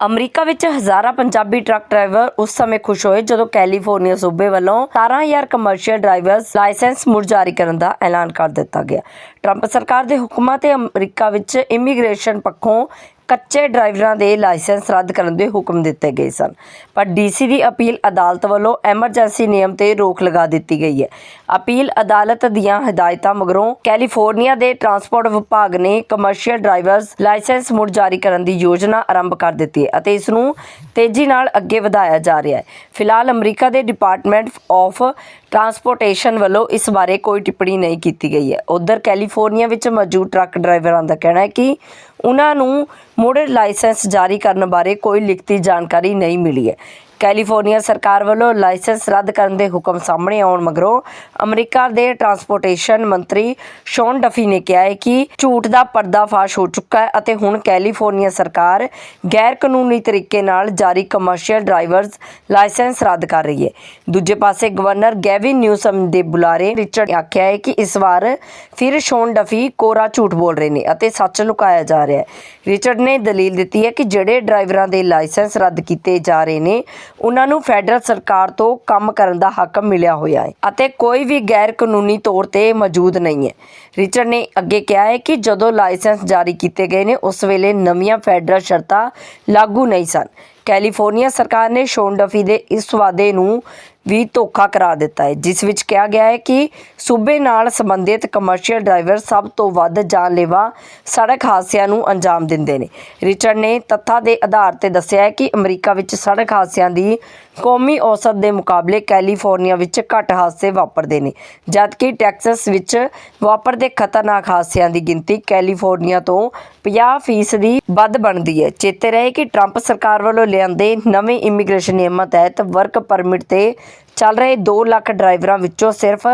America ਵਿੱਚ ਹਜ਼ਾਰਾਂ Punjabi truck driver ਉਸ ਸਮੇਂ ਖੁਸ਼ ਹੋਏ ਜਦੋਂ ਕੈਲੀਫੋਰਨੀਆ ਸੂਬੇ ਵੱਲੋਂ 17000 ਕਮਰਸ਼ੀਅਲ ਡਰਾਈਵਰਸ ਲਾਇਸੈਂਸ ਮੁੜ ਜਾਰੀ ਕਰਨ ਦਾ ਐਲਾਨ ਕਰ ਦਿੱਤਾ ਗਿਆ। ਟਰੰਪ ਸਰਕਾਰ ਦੇ ਹੁਕਮਾਂ ਤੇ ਅਮਰੀਕਾ ਵਿੱਚ ਇਮੀਗ੍ਰੇਸ਼ਨ ਪੱਖੋਂ ਕੱਚੇ ਡਰਾਈਵਰਾਂ ਦੇ ਲਾਇਸੈਂਸ ਰੱਦ ਕਰਨ ਦੇ ਹੁਕਮ ਦਿੱਤੇ ਗਏ ਸਨ। ਪਰ ਡੀਸੀ ਦੀ ਅਪੀਲ ਅਦਾਲਤ ਵੱਲੋਂ ਐਮਰਜੈਂਸੀ ਨਿਯਮ ਤੇ ਰੋਕ ਲਗਾ ਦਿੱਤੀ ਗਈ ਹੈ। ਅਪੀਲ ਅਦਾਲਤ ਦੀਆਂ ਹਦਾਇਤਾਂ ਮਗਰੋਂ ਕੈਲੀਫੋਰਨੀਆ ਦੇ ਟਰਾਂਸਪੋਰਟ ਵਿਭਾਗ ਨੇ ਕਮਰਸ਼ੀਅਲ ਡਰਾਈਵਰਸ ਲਾਇਸੈਂਸ ਮੁੜ ਜਾਰੀ ਕਰਨ ਦੀ ਯੋਜਨਾ ਆਰੰਭ ਕਰ ਦਿੱਤੀ ਹੈ ਅਤੇ ਇਸ ਨੂੰ ਤੇਜ਼ੀ ਨਾਲ ਅੱਗੇ ਵਧਾਇਆ ਜਾ ਰਿਹਾ ਹੈ। ਫਿਲਹਾਲ ਅਮਰੀਕਾ ਦੇ ਡਿਪਾਰਟਮੈਂਟ ਆਫ ਟਰਾਂਸਪੋਰਟੇਸ਼ਨ ਵੱਲੋਂ ਇਸ ਬਾਰੇ ਕੋਈ ਟਿੱਪਣੀ ਨਹੀਂ ਕੀਤੀ ਗਈ ਹੈ। ਉਧਰ ਕੈਲੀਫੋਰਨੀਆ ਵਿੱਚ ਮੌਜੂਦ ਟਰੱਕ ਡਰਾਈਵਰਾਂ ਦਾ ਕਹਿਣਾ ਹੈ ਕਿ ਉਹਨਾਂ ਨੂੰ ਮੁੜ ਲਾਇਸੈਂਸ ਜਾਰੀ ਕਰਨ ਬਾਰੇ ਕੋਈ ਲਿਖਤੀ ਜਾਣਕਾਰੀ ਨਹੀਂ ਮਿਲੀ ਹੈ। ਕੈਲੀਫੋਰਨੀਆ ਸਰਕਾਰ ਵੱਲੋਂ ਲਾਇਸੈਂਸ ਰੱਦ ਕਰਨ ਦੇ ਹੁਕਮ ਸਾਹਮਣੇ ਆਉਣ ਮਗਰੋਂ ਅਮਰੀਕਾ ਦੇ ਟਰਾਂਸਪੋਰਟੇਸ਼ਨ ਮੰਤਰੀ ਸ਼ੌਨ ਡਫੀ ਨੇ ਕਿਹਾ ਹੈ ਕਿ ਝੂਠ ਦਾ ਪਰਦਾਫਾਸ਼ ਹੋ ਚੁੱਕਾ ਹੈ ਅਤੇ ਹੁਣ ਕੈਲੀਫੋਰਨੀਆ ਸਰਕਾਰ ਗੈਰ ਕਾਨੂੰਨੀ ਤਰੀਕੇ ਨਾਲ ਜਾਰੀ ਕਮਰਸ਼ੀਅਲ ਡਰਾਈਵਰਸ ਲਾਇਸੈਂਸ ਰੱਦ ਕਰ ਰਹੀ ਹੈ। ਦੂਜੇ ਪਾਸੇ ਗਵਰਨਰ ਗੈਵਿਨ ਨਿਊਸਮ ਦੇ ਬੁਲਾਰੇ ਰਿਚਰਡ ਨੇ ਆਖਿਆ ਹੈ ਕਿ ਇਸ ਵਾਰ ਫਿਰ ਸ਼ੌਨ ਡਫੀ ਕੋਰਾ ਝੂਠ ਬੋਲ ਰਹੇ ਨੇ ਅਤੇ ਸੱਚ ਲੁਕਾਇਆ ਜਾ ਰਿਹਾ ਹੈ। ਰਿਚਰਡ ਨੇ ਦਲੀਲ ਦਿੱਤੀ ਹੈ ਕਿ ਜਿਹੜੇ ਡਰਾਈਵਰਾਂ ਦੇ ਲਾਇਸੈਂਸ ਰੱਦ ਕੀਤੇ ਜਾ ਰਹੇ ਨੇ ਉਹਨਾਂ ਨੂੰ ਫੈਡਰਲ ਸਰਕਾਰ ਤੋਂ ਕੰਮ ਕਰਨ ਦਾ ਹੱਕ ਮਿਲਿਆ ਹੋਇਆ ਹੈ ਅਤੇ ਕੋਈ ਵੀ ਗੈਰ ਕਾਨੂੰਨੀ ਤੌਰ ਤੇ ਮੌਜੂਦ ਨਹੀਂ ਹੈ। ਰਿਚਰਡ ਨੇ ਅੱਗੇ ਕਿਹਾ ਹੈ ਕਿ ਜਦੋਂ ਲਾਇਸੈਂਸ ਜਾਰੀ ਕੀਤੇ ਗਏ ਨੇ, ਉਸ ਵੇਲੇ ਨਵੀਆਂ ਫੈਡਰਲ ਸ਼ਰਤਾਂ ਲਾਗੂ ਨਹੀਂ ਸਨ। ਕੈਲੀਫੋਰਨੀਆ ਸਰਕਾਰ ਨੇ ਸ਼ੋਨ ਡਫੀ ਦੇ ਇਸ ਵਾਅਦੇ ਨੂੰ ਵੀ ਧੋਖਾ ਕਰਾ ਦਿੱਤਾ ਹੈ, ਜਿਸ ਵਿੱਚ ਕਿਹਾ ਗਿਆ ਹੈ ਕਿ ਸੂਬੇ ਨਾਲ ਸੰਬੰਧਿਤ ਕਮਰਸ਼ੀਅਲ ਡਰਾਈਵਰ ਸਭ ਤੋਂ ਵੱਧ ਜਾਨਲੇਵਾ ਸੜਕ ਹਾਦਸਿਆਂ ਨੂੰ ਅੰਜਾਮ ਦਿੰਦੇ ਨੇ। ਰਿਚਰਡ ਨੇ ਤੱਥਾਂ ਦੇ ਆਧਾਰ ਤੇ ਦੱਸਿਆ ਹੈ ਕਿ ਅਮਰੀਕਾ ਵਿੱਚ ਸੜਕ ਹਾਦਸਿਆਂ ਦੀ ਕੌਮੀ ਔਸਤ ਦੇ ਮੁਕਾਬਲੇ ਕੈਲੀਫੋਰਨੀਆ ਵਿੱਚ ਘੱਟ ਹਾਦਸੇ ਵਾਪਰਦੇ ਨੇ, ਜਦਕਿ ਟੈਕਸਸ ਵਿੱਚ ਵਾਪਰਦੇ ਖਤਰਨਾਕ ਹਾਦਸਿਆਂ ਦੀ ਗਿਣਤੀ ਕੈਲੀਫੋਰਨੀਆ ਤੋਂ 50% ਦੀ ਵੱਧ ਬਣਦੀ ਹੈ। ਚੇਤੇ ਰਹੇ ਕਿ ਟਰੰਪ ਸਰਕਾਰ ਵੱਲੋਂ ਲਿਆਂਦੇ ਨਵੇਂ ਇਮੀਗ੍ਰੇਸ਼ਨ ਨਿਯਮਾਂ ਤਹਿਤ ਵਰਕ ਪਰਮਿਟ ਤੇ ਚੱਲ ਰਹੇ 2 ਲੱਖ ਡਰਾਈਵਰਾਂ ਵਿੱਚੋਂ ਸਿਰਫ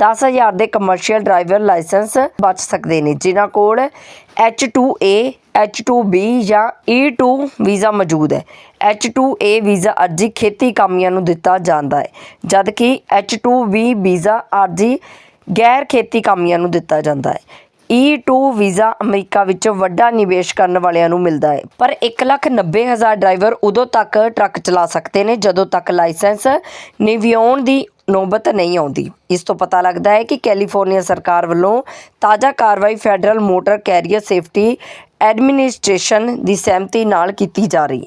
10000 ਦੇ ਕਮਰਸ਼ੀਅਲ ਡਰਾਈਵਰ ਲਾਇਸੈਂਸ ਬਚ ਸਕਦੇ ਨੇ, ਜਿਨ੍ਹਾਂ ਕੋਲ H2A H2B ਜਾਂ E2 ਵੀਜ਼ਾ ਮੌਜੂਦ ਹੈ। H2A ਵੀਜ਼ਾ ਅਰਜ਼ੀ ਖੇਤੀ ਕਾਮਿਆਂ ਨੂੰ ਦਿੱਤਾ ਜਾਂਦਾ ਹੈ, ਜਦਕਿ H2B ਵੀਜ਼ਾ ਅਰਜ਼ੀ ਗੈਰ ਖੇਤੀ ਕਾਮਿਆਂ ਨੂੰ ਦਿੱਤਾ ਜਾਂਦਾ ਹੈ। E2 ਵੀਜ਼ਾ ਅਮਰੀਕਾ ਵਿੱਚ ਵੱਡਾ ਨਿਵੇਸ਼ ਕਰਨ ਵਾਲਿਆਂ ਨੂੰ ਮਿਲਦਾ ਹੈ। ਪਰ 190000 ਡਰਾਈਵਰ ਉਦੋਂ ਤੱਕ ਟਰੱਕ ਚਲਾ ਸਕਦੇ ਨੇ ਜਦੋਂ ਤੱਕ ਲਾਇਸੈਂਸ ਨਿਵਿਆਉਣ ਦੀ ਨੌਬਤ ਨਹੀਂ ਆਉਂਦੀ। ਇਸ ਤੋਂ ਪਤਾ ਲੱਗਦਾ ਹੈ ਕਿ ਕੈਲੀਫੋਰਨੀਆ ਸਰਕਾਰ ਵੱਲੋਂ ਤਾਜ਼ਾ ਕਾਰਵਾਈ federal motor carrier safety administration ਦੀ ਸਹਿਮਤੀ ਨਾਲ ਕੀਤੀ ਜਾ ਰਹੀ ਹੈ।